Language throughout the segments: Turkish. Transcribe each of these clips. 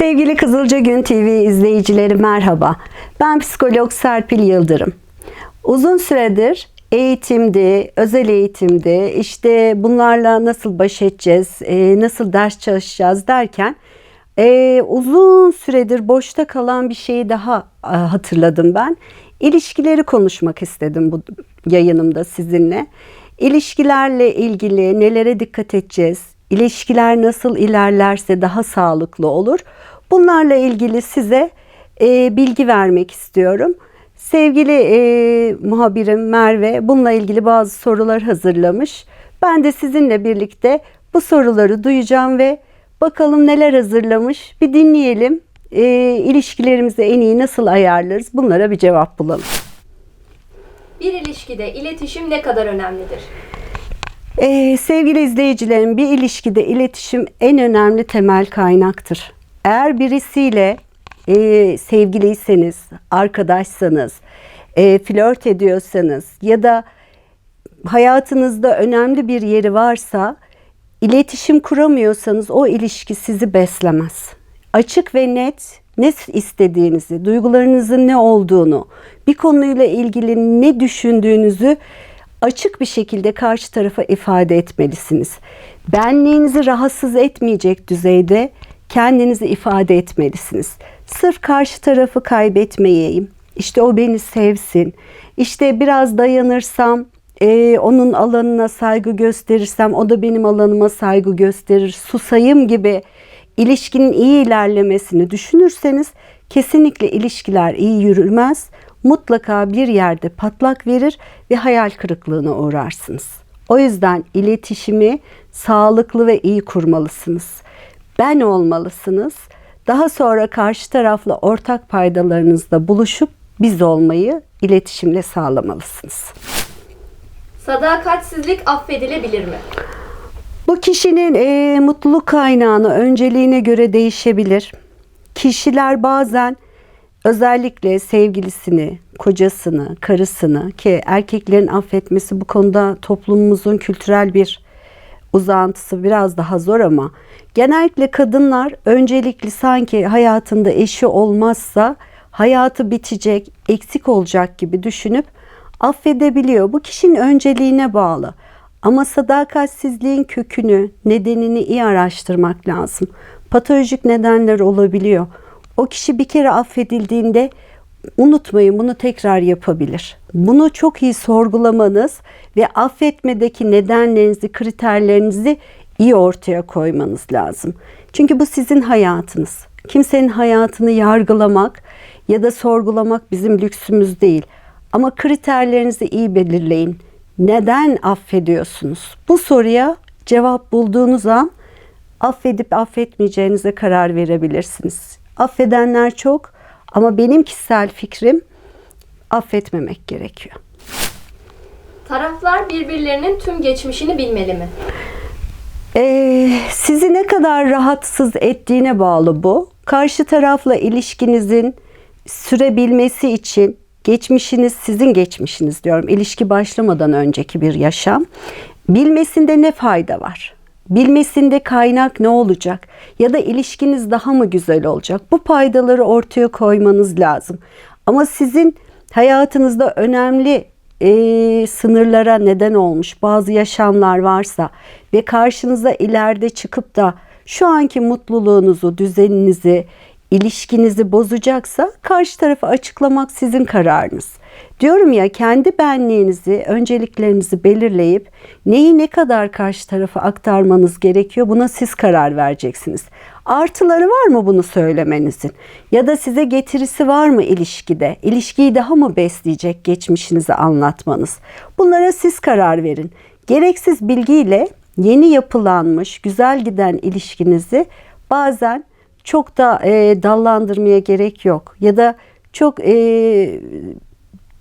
Sevgili Kızılca Gün TV izleyicileri merhaba. Ben psikolog Serpil Yıldırım. Uzun süredir eğitimde, özel eğitimde işte bunlarla nasıl baş edeceğiz, e, nasıl ders çalışacağız derken e, uzun süredir boşta kalan bir şeyi daha e, hatırladım ben. İlişkileri konuşmak istedim bu yayınımda sizinle. İlişkilerle ilgili nelere dikkat edeceğiz? İlişkiler nasıl ilerlerse daha sağlıklı olur? Bunlarla ilgili size e, bilgi vermek istiyorum. Sevgili e, muhabirim Merve bununla ilgili bazı sorular hazırlamış. Ben de sizinle birlikte bu soruları duyacağım ve bakalım neler hazırlamış. Bir dinleyelim. E, ilişkilerimizi en iyi nasıl ayarlarız? Bunlara bir cevap bulalım. Bir ilişkide iletişim ne kadar önemlidir? Ee, sevgili izleyicilerim bir ilişkide iletişim en önemli temel kaynaktır. Eğer birisiyle e, sevgiliyseniz, arkadaşsanız, e, flört ediyorsanız ya da hayatınızda önemli bir yeri varsa iletişim kuramıyorsanız o ilişki sizi beslemez. Açık ve net ne istediğinizi, duygularınızın ne olduğunu, bir konuyla ilgili ne düşündüğünüzü açık bir şekilde karşı tarafa ifade etmelisiniz. Benliğinizi rahatsız etmeyecek düzeyde kendinizi ifade etmelisiniz. Sırf karşı tarafı kaybetmeyeyim. İşte o beni sevsin. İşte biraz dayanırsam e, onun alanına saygı gösterirsem o da benim alanıma saygı gösterir. Susayım gibi ilişkinin iyi ilerlemesini düşünürseniz kesinlikle ilişkiler iyi yürümez. Mutlaka bir yerde patlak verir ve hayal kırıklığına uğrarsınız. O yüzden iletişimi sağlıklı ve iyi kurmalısınız. Ben olmalısınız. Daha sonra karşı tarafla ortak paydalarınızda buluşup biz olmayı iletişimle sağlamalısınız. Sadakatsizlik affedilebilir mi? Bu kişinin e, mutluluk kaynağını önceliğine göre değişebilir. Kişiler bazen özellikle sevgilisini, kocasını, karısını ki erkeklerin affetmesi bu konuda toplumumuzun kültürel bir uzantısı biraz daha zor ama genellikle kadınlar öncelikli sanki hayatında eşi olmazsa hayatı bitecek, eksik olacak gibi düşünüp affedebiliyor. Bu kişinin önceliğine bağlı. Ama sadakatsizliğin kökünü, nedenini iyi araştırmak lazım. Patolojik nedenler olabiliyor. O kişi bir kere affedildiğinde unutmayın bunu tekrar yapabilir. Bunu çok iyi sorgulamanız ve affetmedeki nedenlerinizi, kriterlerinizi iyi ortaya koymanız lazım. Çünkü bu sizin hayatınız. Kimsenin hayatını yargılamak ya da sorgulamak bizim lüksümüz değil. Ama kriterlerinizi iyi belirleyin. Neden affediyorsunuz? Bu soruya cevap bulduğunuz an affedip affetmeyeceğinize karar verebilirsiniz. Affedenler çok ama benim kişisel fikrim affetmemek gerekiyor. Taraflar birbirlerinin tüm geçmişini bilmeli mi? Ee, sizi ne kadar rahatsız ettiğine bağlı bu. Karşı tarafla ilişkinizin sürebilmesi için geçmişiniz sizin geçmişiniz diyorum. İlişki başlamadan önceki bir yaşam. Bilmesinde ne fayda var? Bilmesinde kaynak ne olacak? Ya da ilişkiniz daha mı güzel olacak? Bu paydaları ortaya koymanız lazım. Ama sizin hayatınızda önemli e, sınırlara neden olmuş bazı yaşamlar varsa ve karşınıza ileride çıkıp da şu anki mutluluğunuzu, düzeninizi, ilişkinizi bozacaksa karşı tarafa açıklamak sizin kararınız. Diyorum ya kendi benliğinizi, önceliklerinizi belirleyip neyi ne kadar karşı tarafa aktarmanız gerekiyor buna siz karar vereceksiniz. Artıları var mı bunu söylemenizin? Ya da size getirisi var mı ilişkide? İlişkiyi daha mı besleyecek geçmişinizi anlatmanız? Bunlara siz karar verin. Gereksiz bilgiyle yeni yapılanmış, güzel giden ilişkinizi bazen çok da e, dallandırmaya gerek yok. Ya da çok e,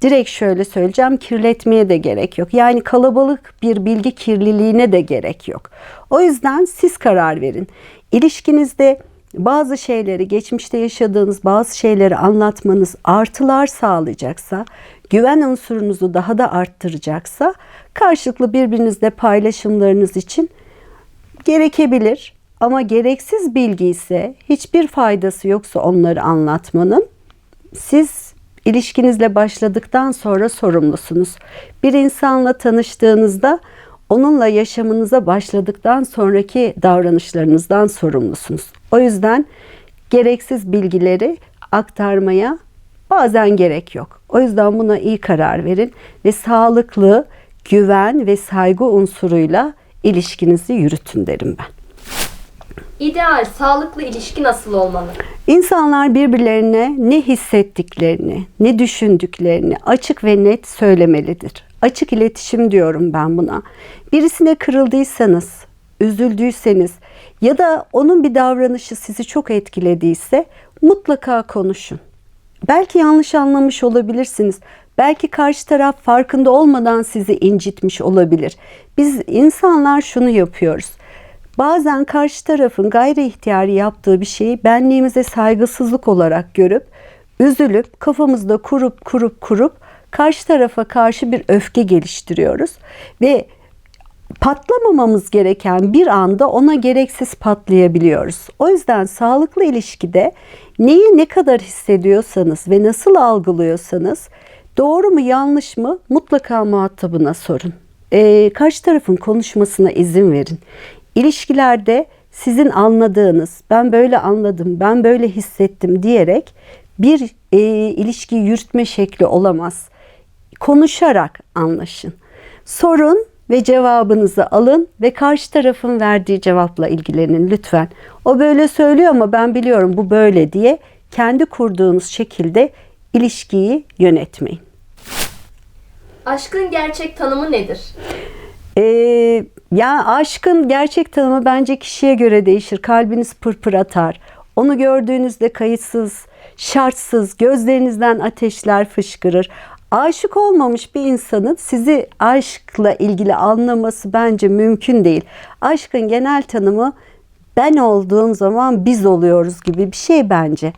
direkt şöyle söyleyeceğim kirletmeye de gerek yok. Yani kalabalık bir bilgi kirliliğine de gerek yok. O yüzden siz karar verin. İlişkinizde bazı şeyleri, geçmişte yaşadığınız bazı şeyleri anlatmanız artılar sağlayacaksa, güven unsurunuzu daha da arttıracaksa karşılıklı birbirinizle paylaşımlarınız için gerekebilir. Ama gereksiz bilgi ise hiçbir faydası yoksa onları anlatmanın siz ilişkinizle başladıktan sonra sorumlusunuz. Bir insanla tanıştığınızda onunla yaşamınıza başladıktan sonraki davranışlarınızdan sorumlusunuz. O yüzden gereksiz bilgileri aktarmaya bazen gerek yok. O yüzden buna iyi karar verin ve sağlıklı, güven ve saygı unsuruyla ilişkinizi yürütün derim ben. İdeal, sağlıklı ilişki nasıl olmalı? İnsanlar birbirlerine ne hissettiklerini, ne düşündüklerini açık ve net söylemelidir. Açık iletişim diyorum ben buna. Birisine kırıldıysanız, üzüldüyseniz ya da onun bir davranışı sizi çok etkilediyse mutlaka konuşun. Belki yanlış anlamış olabilirsiniz. Belki karşı taraf farkında olmadan sizi incitmiş olabilir. Biz insanlar şunu yapıyoruz. Bazen karşı tarafın gayri ihtiyari yaptığı bir şeyi benliğimize saygısızlık olarak görüp, üzülüp, kafamızda kurup kurup kurup karşı tarafa karşı bir öfke geliştiriyoruz. Ve patlamamamız gereken bir anda ona gereksiz patlayabiliyoruz. O yüzden sağlıklı ilişkide neyi ne kadar hissediyorsanız ve nasıl algılıyorsanız doğru mu yanlış mı mutlaka muhatabına sorun. Ee, karşı tarafın konuşmasına izin verin. İlişkilerde sizin anladığınız, ben böyle anladım, ben böyle hissettim diyerek bir e, ilişki yürütme şekli olamaz. Konuşarak anlaşın. Sorun ve cevabınızı alın ve karşı tarafın verdiği cevapla ilgilenin lütfen. O böyle söylüyor ama ben biliyorum bu böyle diye kendi kurduğunuz şekilde ilişkiyi yönetmeyin. Aşkın gerçek tanımı nedir? Ee, ya aşkın gerçek tanımı bence kişiye göre değişir. Kalbiniz pırpır atar. Onu gördüğünüzde kayıtsız, şartsız, gözlerinizden ateşler fışkırır. Aşık olmamış bir insanın sizi aşkla ilgili anlaması bence mümkün değil. Aşkın genel tanımı ben olduğum zaman biz oluyoruz gibi bir şey bence.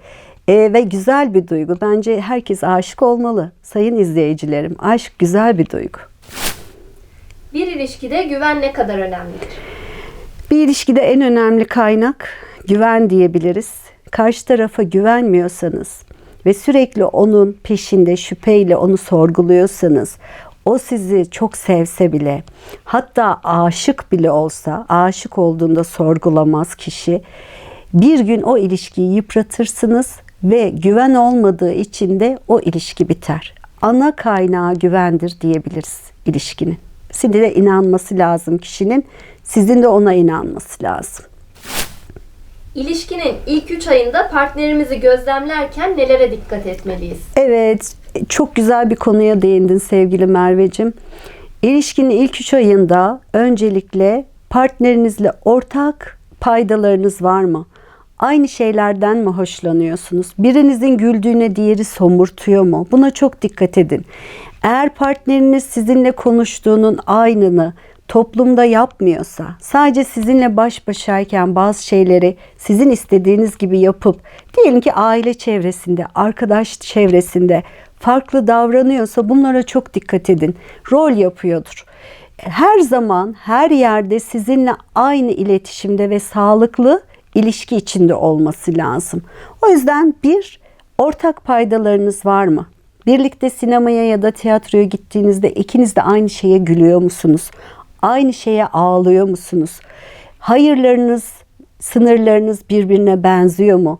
Ee, ve güzel bir duygu. Bence herkes aşık olmalı. Sayın izleyicilerim, aşk güzel bir duygu. Bir ilişkide güven ne kadar önemlidir? Bir ilişkide en önemli kaynak güven diyebiliriz. Karşı tarafa güvenmiyorsanız ve sürekli onun peşinde şüpheyle onu sorguluyorsanız, o sizi çok sevse bile, hatta aşık bile olsa, aşık olduğunda sorgulamaz kişi. Bir gün o ilişkiyi yıpratırsınız ve güven olmadığı için de o ilişki biter. Ana kaynağı güvendir diyebiliriz ilişkinin. Size inanması lazım kişinin. Sizin de ona inanması lazım. İlişkinin ilk 3 ayında partnerimizi gözlemlerken nelere dikkat etmeliyiz? Evet, çok güzel bir konuya değindin sevgili Merveciğim. İlişkinin ilk üç ayında öncelikle partnerinizle ortak paydalarınız var mı? Aynı şeylerden mi hoşlanıyorsunuz? Birinizin güldüğüne diğeri somurtuyor mu? Buna çok dikkat edin. Eğer partneriniz sizinle konuştuğunun aynını toplumda yapmıyorsa, sadece sizinle baş başayken bazı şeyleri sizin istediğiniz gibi yapıp, diyelim ki aile çevresinde, arkadaş çevresinde farklı davranıyorsa bunlara çok dikkat edin. Rol yapıyordur. Her zaman, her yerde sizinle aynı iletişimde ve sağlıklı ilişki içinde olması lazım. O yüzden bir, ortak paydalarınız var mı? Birlikte sinemaya ya da tiyatroya gittiğinizde ikiniz de aynı şeye gülüyor musunuz? Aynı şeye ağlıyor musunuz? Hayırlarınız, sınırlarınız birbirine benziyor mu?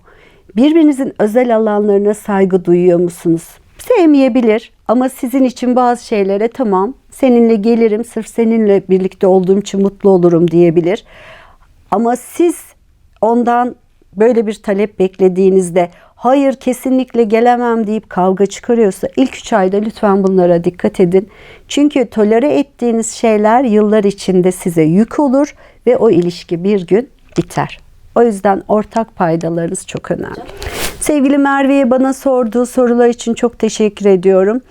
Birbirinizin özel alanlarına saygı duyuyor musunuz? Sevmeyebilir ama sizin için bazı şeylere tamam seninle gelirim sırf seninle birlikte olduğum için mutlu olurum diyebilir. Ama siz ondan böyle bir talep beklediğinizde hayır kesinlikle gelemem deyip kavga çıkarıyorsa ilk üç ayda lütfen bunlara dikkat edin. Çünkü tolere ettiğiniz şeyler yıllar içinde size yük olur ve o ilişki bir gün biter. O yüzden ortak paydalarınız çok önemli. Sevgili Merve'ye bana sorduğu sorular için çok teşekkür ediyorum.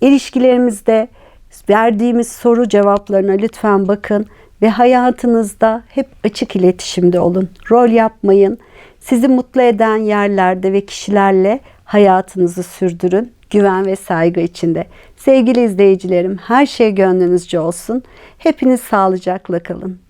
İlişkilerimizde verdiğimiz soru cevaplarına lütfen bakın ve hayatınızda hep açık iletişimde olun. Rol yapmayın. Sizi mutlu eden yerlerde ve kişilerle hayatınızı sürdürün. Güven ve saygı içinde. Sevgili izleyicilerim, her şey gönlünüzce olsun. Hepiniz sağlıcakla kalın.